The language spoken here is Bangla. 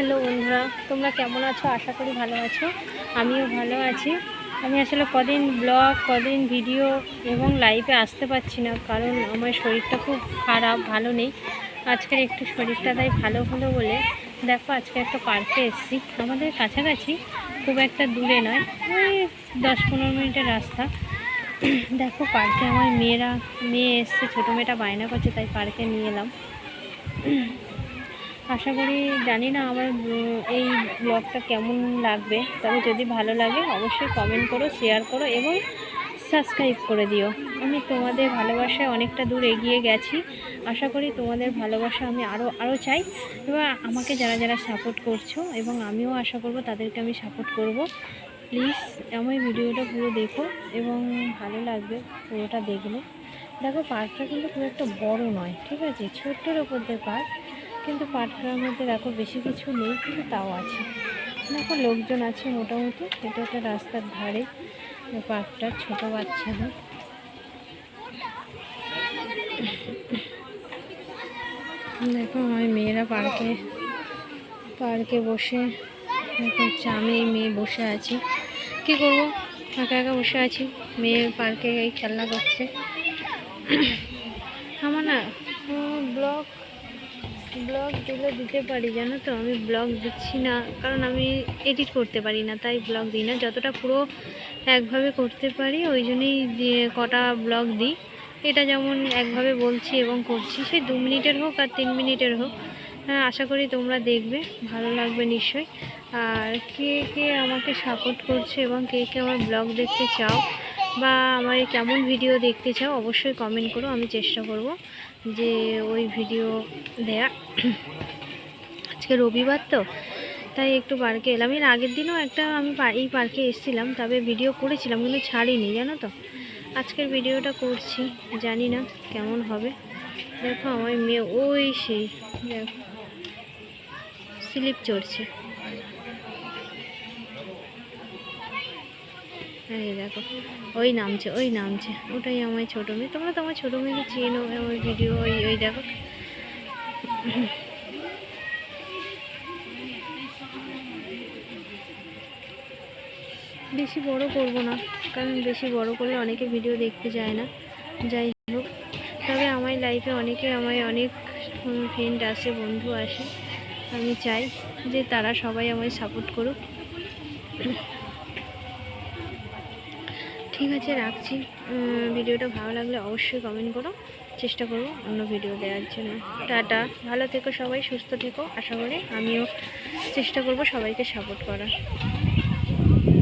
হ্যালো বন্ধুরা, তোমরা কেমন আছো? আশা করি ভালো আছো। আমিও ভালো আছি। আমি আসলে কদিন ব্লগ, কদিন ভিডিও এবং লাইভে আসতে পারছি না, কারণ আমার শরীরটা খুব খারাপ, ভালো নেই। আজকের একটু শরীরটা তাই ভালো হলো বলে, দেখো আজকে একটা পার্কে এসেছি। আমাদের কাছাকাছি খুব একটা দূরে নয়, ওই দশ পনেরো মিনিটের রাস্তা। দেখো পার্কে আমার মেয়েরা, মেয়ে এসছে, ছোটো মেয়েটা বায়না করছে, তাই পার্কে নিয়ে এলাম। আশা করি জানি না আমার এই ব্লগটা কেমন লাগবে। তবে যদি ভালো লাগে, অবশ্যই কমেন্ট করো শেয়ার করো এবং সাবস্ক্রাইব করে দিও। আমি তোমাদের ভালোবাসায় অনেকটা দূর এগিয়ে গেছি। আশা করি তোমাদের ভালোবাসা আমি আরও আরও চাই। এবার আমাকে যারা যারা সাপোর্ট করছ এবং আমিও আশা করব তাদেরকে আমি সাপোর্ট করব। প্লিজ আমার ভিডিওটা পুরো দেখো এবং ভালো লাগবে পুরোটা দেখলে। দেখো পার্কটা কিন্তু খুব একটা বড় নয়, ঠিক আছে? ছোট্টর ওপর দিয়ে পার্ক কিন্তু পার্কটার মধ্যে দেখো বেশি কিছু নেই, কিন্তু তাও আছে। দেখো লোকজন আছে মোটামুটি এটা একটা রাস্তার ধারে পার্কটা ছোট বাচ্চাদের দেখো আমার মেয়েরা পার্কে পার্কে বসে হচ্ছে আমি এই মেয়ে বসে আছি। কি করব? একা একা বসে আছি। মেয়ে পার্কে এই খেলনা করছে আমার না ব্লগ ব্লগ দিলে দিতে পারি, জানো তো? আমি ব্লগ দিচ্ছি না, কারণ আমি এডিট করতে পারি না, তাই ব্লগ দিই না। যতটা পুরো একভাবে করতে পারি, ওই জন্যই দিয়ে কটা ব্লগ দিই। এটা যেমন একভাবে বলছি এবং করছি সেই দু মিনিটের হোক আর তিন মিনিটের হোক। হ্যাঁ আশা করি তোমরা দেখবে, ভালো লাগবে নিশ্চয়ই। আর কে কে আমাকে সাপোর্ট করছে এবং কে কে আমার ব্লগ দেখতে চাও বা আমার কেমন ভিডিও দেখতে চাও অবশ্যই কমেন্ট করো, আমি চেষ্টা করব যে ওই ভিডিও দেয়া। আজকে রবিবার তো, তাই একটু পার্কে এলাম। এর আগের দিনও একটা আমি এই পার্কে এসেছিলাম, তবে ভিডিও করেছিলাম, কিন্তু ছাড়িনি, জানো তো। আজকের ভিডিওটা করছি, জানি না কেমন হবে। দেখো আমার মেয়ে, ওই সেই, দেখো, স্লিপ চড়ছে। এই দেখো, ওই নামছে ওই নামছে। ওটাই আমার ছোটো মেয়ে। তোমরা তো আমার ছোটো মেয়েকে চেনো আমার ভিডিও ওই ওই দেখো। বেশি বড় করব না, কারণ বেশি বড় করলে অনেকে ভিডিও দেখতে যায় না। যাই হোক, তবে আমার লাইফে অনেকে আমায় অনেক ফ্রেন্ড আসে, বন্ধু আসে। আমি চাই যে তারা সবাই আমায় সাপোর্ট করুক। ঠিক আছে, রাখছি। ভিডিওটা ভালো লাগলে অবশ্যই কমেন্ট করো। চেষ্টা করব অন্য ভিডিও দেওয়ার জন্য। টাটা। ভালো থেকো সবাই, সুস্থ থেকো। আশা করি আমিও চেষ্টা করব সবাইকে সাপোর্ট করার।